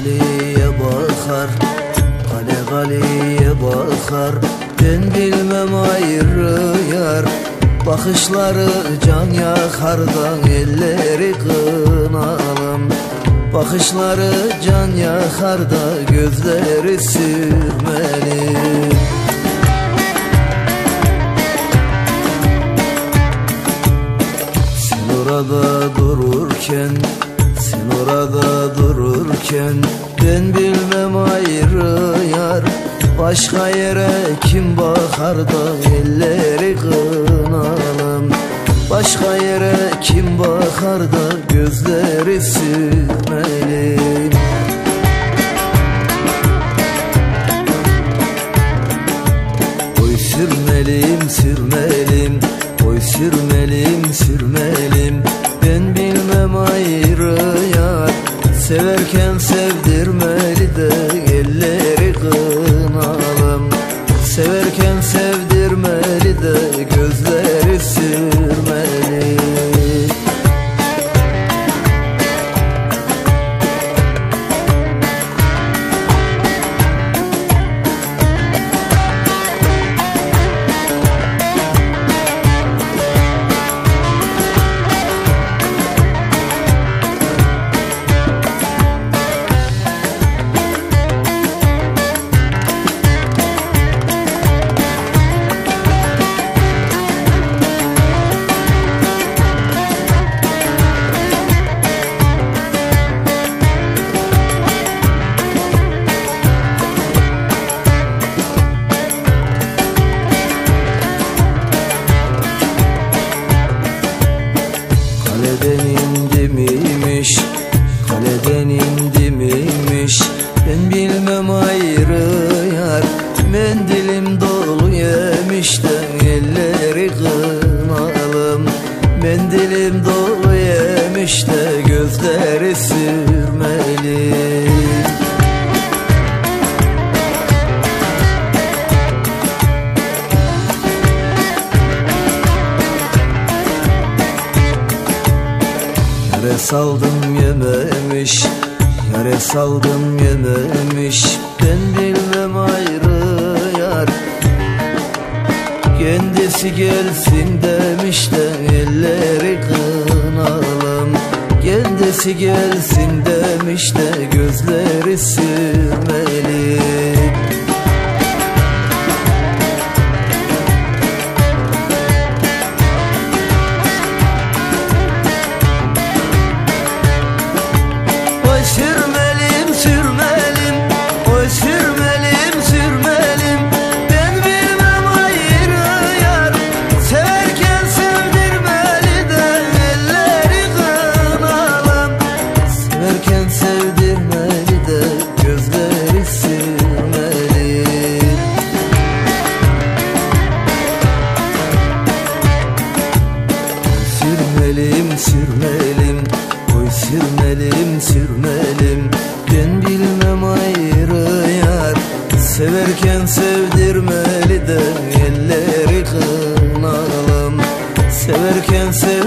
galeye bakar Gale galeye bakar. Ben bilmem ayrı yar Bakışları can yakar da elleri kınalım. Bakışları can yakar da gözleri sürmeli. Sen orada dururken Sen orada dururken Ben bilmem ayrı yar Başka yere kim bakar da elleri kınalım. Başka yere kim bakar da gözleri sürmeli Oy sürmelim sürmelim Oy sürmelim sürmelim Severken sevdirmeli Elleri kınalım. Mendilim dolu de Gözleri sürmeli. Yere saldım yememiş Yere saldım yememiş. Ben bilmem ayrı Kendisi gelsin demiş de elleri kınalım. Kendisi gelsin demiş de gözleri sürmeli Sürmelim Oy sürmelim sürmelim. Ben bilmem ayrı yar Severken sevdirmeli de Elleri kınalım. Severken sevdirmeli